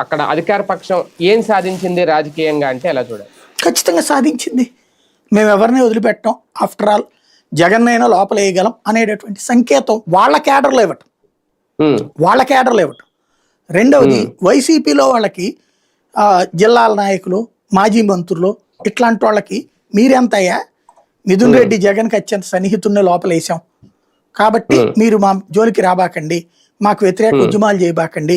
అక్కడ అధికార పక్షం ఏం సాధించింది రాజకీయంగా అంటే ఎలా చూడాలి? ఖచ్చితంగా సాధించింది. మేము ఎవరిని వదిలిపెట్టాం? ఆఫ్టర్ ఆల్ జగన్ అయినా లోపల వేయగలం అనేటటువంటి సంకేతం వాళ్ళ కేడర్లో ఇవ్వటం. వాళ్ళ కేడర్లో ఇవ్వటం. రెండవది వైసీపీలో వాళ్ళకి జిల్లాల నాయకులు మాజీ మంత్రులు ఇట్లాంటి వాళ్ళకి మీరెంత అయ్యా? మిథున్ రెడ్డి జగన్కి అత్యంత సన్నిహితున్నే లోపల వేసాం కాబట్టి మీరు మా జోలికి రాబాకండి. మాకు వ్యతిరేక ఉద్యమాలు చేయబాకండి.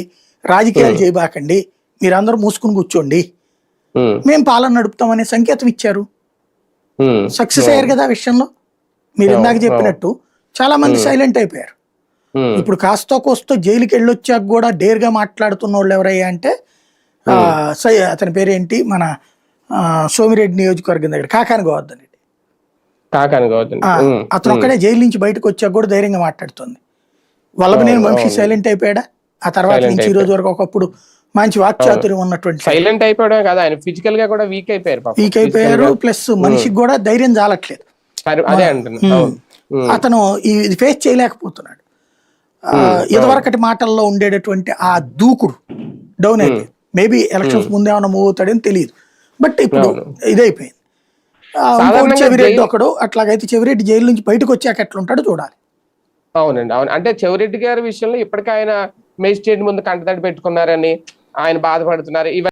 రాజకీయాలు చేయబాకండి. మీరందరూ మూసుకుని కూర్చోండి. మేము. పాలన నడుపుతామనే సంకేతం ఇచ్చారు. సక్సెస్ అయ్యారు కదా ఆ విషయంలో? మీరు ఇందాక చెప్పినట్టు చాలా మంది సైలెంట్ అయిపోయారు. ఇప్పుడు కాస్తో కోస్తో జైలుకి వెళ్ళొచ్చాక కూడా డేర్గా మాట్లాడుతున్న వాళ్ళు ఎవరయ్యా అంటే అతని పేరేంటి? మన సోమిరెడ్డి నియోజకవర్గం దగ్గర కాకాని గోవర్ధన్ రెడ్డి. అతను ఒక్కడే జైలు నుంచి బయటకు వచ్చాక కూడా ధైర్యంగా మాట్లాడుతుంది. వల్లభనేని వంశీ సైలెంట్ అయిపోయాడా? ఆ తర్వాత నుంచి ఈ రోజు వరకు ఒకప్పుడు మంచి వాక్చాతుర్యం ఉన్నటువంటి సైలెంట్ అయిపోవడమే కదా ఆయన ఫిజికల్గా కూడా వీక్ అయిపోయారు. వీక్ అయిపోయారు ప్లస్ మనిషికి కూడా ధైర్యం చాలట్లేదు. అదే అతను ఈ- ఇది ఫేస్ చేయలేకపోతున్నాడు. ఇదివరకటి మాటల్లో ఉండేటటువంటి ఆ దూకుడు డౌన్ అయిపోయింది మేబీ ఎలక్షన్స్ ముందే ఏమైనా మూవ్ అవుతాడని తెలియదు. బట్ ఇప్పుడు ఇదైపోయింది. చెవిరెడ్డి ఒకడు అట్లాగైతే చెవిరెడ్డి జైలు నుంచి బయటకు వచ్చాక ఎట్లుంటాడో చూడాలి. అవునండి అవును. అంటే చెవిరెడ్డి గారి విషయంలో ఇప్పటికీ ఆయన మేజిస్ట్రేట్ ముందు కంటతడి పెట్టుకున్నారని ఆయన బాధపడుతున్నారు. ఇవన్నీ